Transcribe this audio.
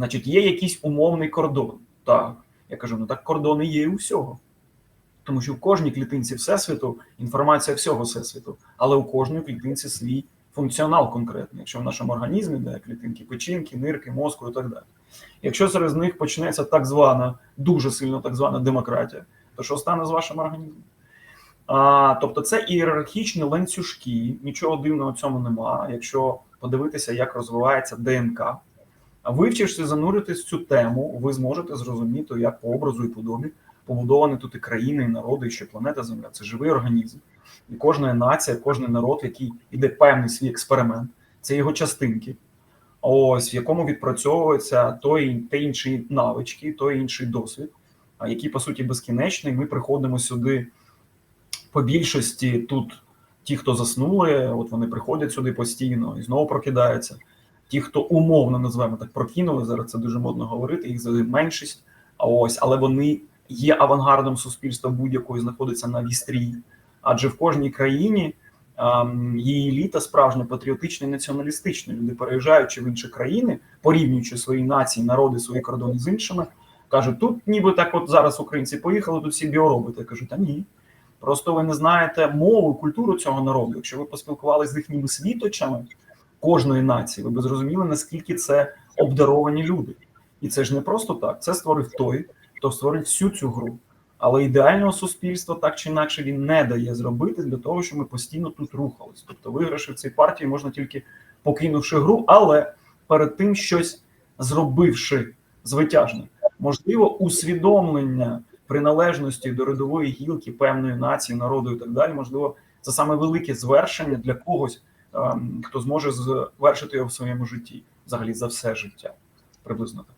Значить, є якийсь умовний кордон. Так, я кажу, ну так кордони є у всього. Тому що в кожній клітинці Всесвіту інформація всього Всесвіту, але у кожній клітинці свій функціонал конкретний. Якщо в нашому організмі де клітинки печінки, нирки, мозку і так далі. Якщо серед них почнеться так звана, дуже сильно так звана демократія, то що стане з вашим організмом? А, тобто це ієрархічні ланцюжки, нічого дивного в цьому нема. Якщо подивитися, як розвивається ДНК, вивчивши зануритись в цю тему, ви зможете зрозуміти, як по образу і подобі побудовані тут і країни, і народи, і ще планета Земля. Це живий організм. І кожна нація, кожен народ, який іде певний свій експеримент, це його частинки. Ось в якому відпрацьовується той та інші навички, той інший досвід, який по суті безкінечний. Ми приходимо сюди по більшості тут. Ті, хто заснули, от вони приходять сюди постійно і знову прокидаються. Ті, хто умовно називаємо так, прокинули зараз. Це дуже модно говорити. Їх меншість. Ось, але вони є авангардом суспільства будь-якої знаходиться на вістрі. Адже в кожній країні ем, її еліта справжня патріотична і націоналістична. Люди, переїжджаючи в інші країни, порівнюючи свої нації, народи, свої кордони з іншими, кажуть, тут ніби так, от зараз українці поїхали, тут всі біороботи. Я кажу, та ні. Просто ви не знаєте мову, культуру цього народу. Якщо ви поспілкувалися з їхніми світочами кожної нації, ви б зрозуміли, наскільки це обдаровані люди. І це ж не просто так. Це створив той, хто створив всю цю гру. Але ідеального суспільства так чи інакше він не дає зробити для того, щоб ми постійно тут рухались. Тобто, виграши в цій партії можна тільки покинувши гру, але перед тим щось зробивши звитяжне. Можливо, усвідомлення приналежності до родової гілки певної нації, народу і так далі. Можливо, це саме велике звершення для когось, хто зможе звершити його в своєму житті, взагалі за все життя. Приблизно так.